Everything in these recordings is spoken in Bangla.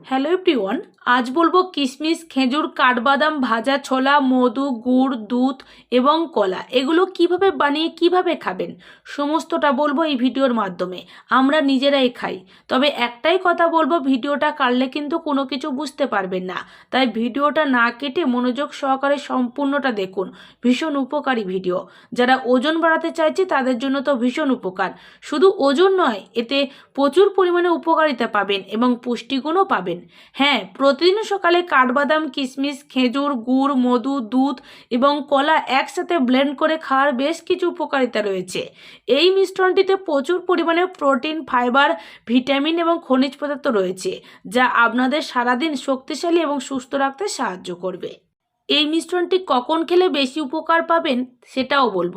হ্যালো এভরিওয়ান আজ বলব কিশমিশ খেজুর, কাঠবাদাম, ভাজা, ছোলা, মধু, গুড়, দুধ এবং কলা। এগুলো কীভাবে বানিয়ে, কীভাবে খাবেন? সমস্তটা বলব এই ভিডিওর মাধ্যমে। আমরা নিজেরাই খাই। তবে একটাই কথা বলব, ভিডিওটা কাটলে কিন্তু কোনো কিছু বুঝতে পারবেন না। তাই ভিডিওটা না কেটে মনোযোগ সহকারে সম্পূর্ণটা দেখুন। ভীষণ উপকারী ভিডিও। যারা ওজন বাড়াতে চাইছে, তাদের জন্য তো ভীষণ উপকার। শুধু ওজন নয়, এতে প্রচুর পরিমাণে উপকারিতা পাবেন এবং পুষ্টিগুণও পাবেন। হ্যাঁ প্রতিদিন সকালে কাঠবাদাম, কিশমিশ, খেজুর, গুড়, মধু, দুধ এবং কলা একসাথে ব্লেন্ড করে খাওয়ার বেশ কিছু উপকারিতা রয়েছে। এই মিশ্রণটিতে প্রচুর পরিমাণে প্রোটিন, ফাইবার, ভিটামিন এবং খনিজ পদার্থ রয়েছে, যা আপনাদের সারাদিন শক্তিশালী এবং সুস্থ রাখতে সাহায্য করবে। এই মিশ্রণটি কখন খেলে বেশি উপকার পাবেন সেটাও বলব।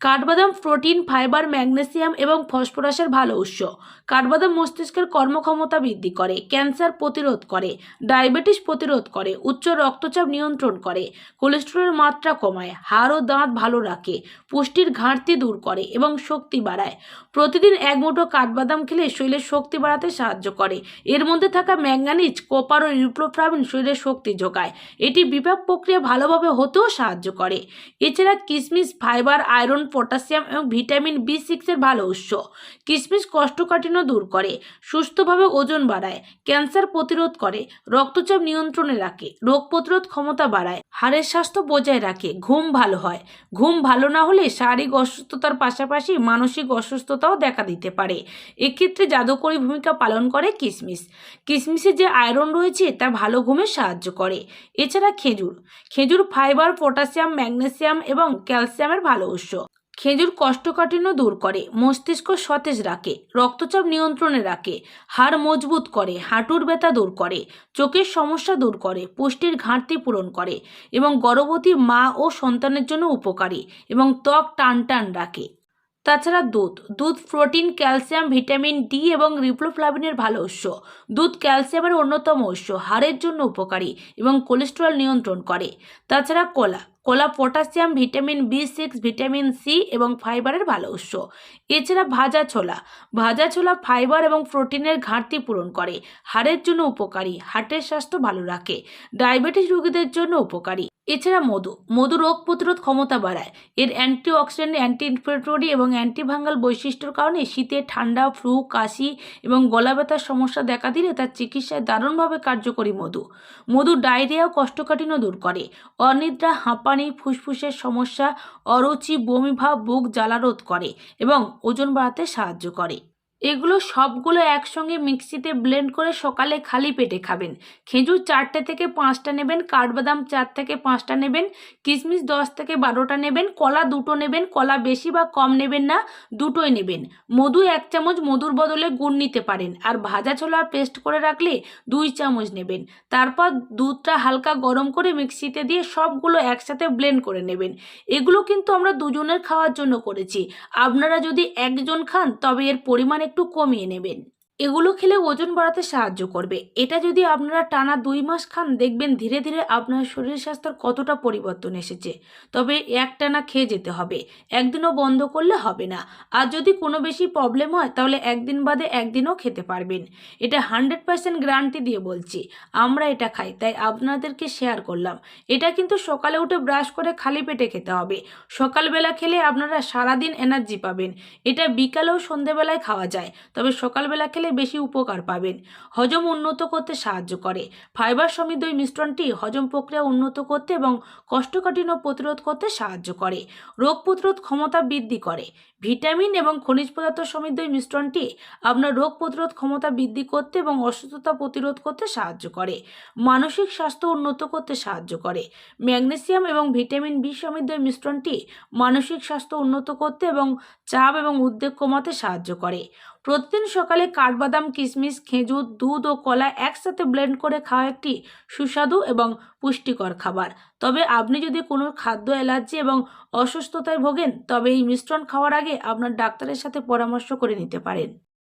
কাঠবাদাম, প্রোটিন, ফাইবার, ম্যাগনেসিয়াম এবং ফসফরাসের ভালো উৎস। কাঠবাদাম মস্তিষ্কের কর্মক্ষমতা বৃদ্ধি করে, ক্যান্সার প্রতিরোধ করে, ডায়াবেটিস প্রতিরোধ করে, উচ্চ রক্তচাপ নিয়ন্ত্রণ করে, কোলেস্টেরলের মাত্রা কমায়, হাড় ও দাঁত ভালো রাখে, পুষ্টির ঘাটতি দূর করে এবং শক্তি বাড়ায়। প্রতিদিন এক মুঠো কাঠবাদাম খেলে শরীরের শক্তি বাড়াতে সাহায্য করে। এর মধ্যে থাকা ম্যাঙ্গানিজ, কোপার ও রিপ্লোফ্লাভিন শরীরের শক্তি যোগায়। এটি বিপাক প্রক্রিয়া ভালোভাবে হতেও সাহায্য করে। এছাড়া কিশমিশ ফাইবার, আয়রন পটাশিয়াম এবং ভিটামিন বি সিক্সের ভালো উৎস। কিশমিশ কষ্টকাঠিন্য দূর করে, সুস্থভাবে ওজন বাড়ায়, ক্যান্সার প্রতিরোধ করে, রক্তচাপ নিয়ন্ত্রণে রাখে, রোগ প্রতিরোধ ক্ষমতা বাড়ায়, হাড়ের স্বাস্থ্য বজায় রাখে, ঘুম ভালো হয়। ঘুম ভালো না হলে শারীরিক অসুস্থতার পাশাপাশি মানসিক অসুস্থতাও দেখা দিতে পারে। এক্ষেত্রে জাদুকরী ভূমিকা পালন করে কিশমিশ কিশমিশে যে আয়রন রয়েছে, তা ভালো ঘুমে সাহায্য করে। এছাড়া খেজুর। খেজুর ফাইবার, পটাশিয়াম, ম্যাগনেসিয়াম এবং ক্যালসিয়ামের ভালো উৎস। খেজুর কষ্টকাঠিন্য দূর করে, মস্তিষ্ক সতেজ রাখে, রক্তচাপ নিয়ন্ত্রণে রাখে, হাড় মজবুত করে, হাঁটুর ব্যথা দূর করে, চোখের সমস্যা দূর করে, পুষ্টির ঘাটতি পূরণ করে এবং গর্ভবতী মা ও সন্তানের জন্য উপকারী এবং ত্বক টান টান রাখে। তাছাড়া দুধ দুধ প্রোটিন, ক্যালসিয়াম, ভিটামিন ডি এবং রিপ্লোফ্লাভিনের ভালো উৎস। দুধ ক্যালসিয়ামের অন্যতম উৎস, হাড়ের জন্য উপকারী এবং কোলেস্টেরল নিয়ন্ত্রণ করে। তাছাড়া কলা কলা, potassium, vitamin B six, vitamin C এবং ফাইবারের ভালো উৎস। এছাড়া ভাজা ছোলা। ভাজা ছোলা ফাইবার এবং প্রোটিনের ঘাটতি পূরণ করে, হাড়ের জন্য উপকারী, হার্টের স্বাস্থ্য ভালো রাখে, ডায়াবেটিস রোগীদের জন্য উপকারী। এছাড়া মধু। মধু রোগ প্রতিরোধ ক্ষমতা বাড়ায়। এর অ্যান্টি অ্যান্টিঅক্সিডেন্ট অ্যান্টি ইনফ্লেটরি এবং অ্যান্টিভাঙ্গাল বৈশিষ্ট্যর কারণে শীতে ঠান্ডা, ফ্লু, কাশি এবং গলা ব্যথার সমস্যা দেখা দিলে তার চিকিৎসায় দারুণভাবে কার্যকরী মধু। মধু ডায়রিয়া ও কোষ্ঠকাঠিন্য দূর করে। অনিদ্রা, হাঁপানি ফুসফুসের সমস্যা অরুচি বমিভাব বুক জ্বালারোধ করে এবং ওজন বাড়াতে সাহায্য করে। এগুলো সবগুলো একসঙ্গে মিক্সিতে ব্লেন্ড করে সকালে খালি পেটে খাবেন। খেজুর চারটে থেকে পাঁচটা নেবেন, কাঠবাদাম চার থেকে পাঁচটা নেবেন, কিশমিশ দশ থেকে বারোটা নেবেন, কলা দুটো নেবেন, কলা বেশি বা কম নেবেন না, দুটোই নেবেন। মধু এক চামচ মধুর বদলে গুড় নিতে পারেন। আর ভাজা ছোলা পেস্ট করে রাখলে দুই চামচ নেবেন। তারপর দুধটা হালকা গরম করে মিক্সিতে দিয়ে সবগুলো একসাথে ব্লেন্ড করে নেবেন। এগুলো কিন্তু আমরা দুজনের খাওয়ার জন্য করেছি। আপনারা যদি একজন খান, তবে এর পরিমাণ একটু কমিয়ে নেবেন। এগুলো খেলে ওজন বাড়াতে সাহায্য করবে। এটা যদি আপনারা টানা দুই মাস খান, দেখবেন ধীরে ধীরে আপনার শরীর স্বাস্থ্যের কতটা পরিবর্তন এসেছে। তবে এক টানা খেয়ে যেতে হবে। একদিনও বন্ধ করলে হবে না। আর যদি কোনো বেশি প্রবলেম হয়, তাহলে একদিন বাদে একদিনও খেতে পারবেন। এটা হান্ড্রেড পার্সেন্ট গ্যারান্টি দিয়ে বলছি। আমরা এটা খাই, তাই আপনাদেরকে শেয়ার করলাম। এটা কিন্তু সকালে উঠে ব্রাশ করে খালি পেটে খেতে হবে। সকালবেলা খেলে আপনারা সারাদিন এনার্জি পাবেন। এটা বিকালেও সন্ধেবেলায় খাওয়া যায়। তবে সকালবেলা খেলে বেশি উপকার পাবেন। হজম উন্নত করতে সাহায্য করে। ফাইবার সমৃদ্ধ এই মিশ্রণটি হজম প্রক্রিয়া উন্নত করতে এবং কষ্টকাঠিন্য প্রতিরোধ করতে সাহায্য করে। রোগ প্রতিরোধ ক্ষমতা বৃদ্ধি করে। ভিটামিন এবং খনিজ পদার্থ সমৃদ্ধ এই মিশ্রণটি আপনার রোগ প্রতিরোধ ক্ষমতা বৃদ্ধি করতে এবং অসুস্থতা প্রতিরোধ করতে সাহায্য করে। মানসিক স্বাস্থ্য উন্নত করতে সাহায্য করে। ম্যাগনেসিয়াম এবং ভিটামিন বি সমৃদ্ধ এই মিশ্রণটি মানসিক স্বাস্থ্য উন্নত করতে এবং চাপ এবং উদ্বেগ কমাতে সাহায্য করে। প্রতিদিন সকালে কাঠবাদাম কিশমিশ খেজুর, দুধ ও কলা একসাথে ব্লেন্ড করে খাওয়া একটি সুস্বাদু এবং পুষ্টিকর খাবার। তবে আপনি যদি কোনো খাদ্য অ্যালার্জি এবং অসুস্থতায় ভোগেন, তবে এই মিশ্রণ খাওয়ার আগে আপনার ডাক্তারের সাথে পরামর্শ করে নিতে পারেন।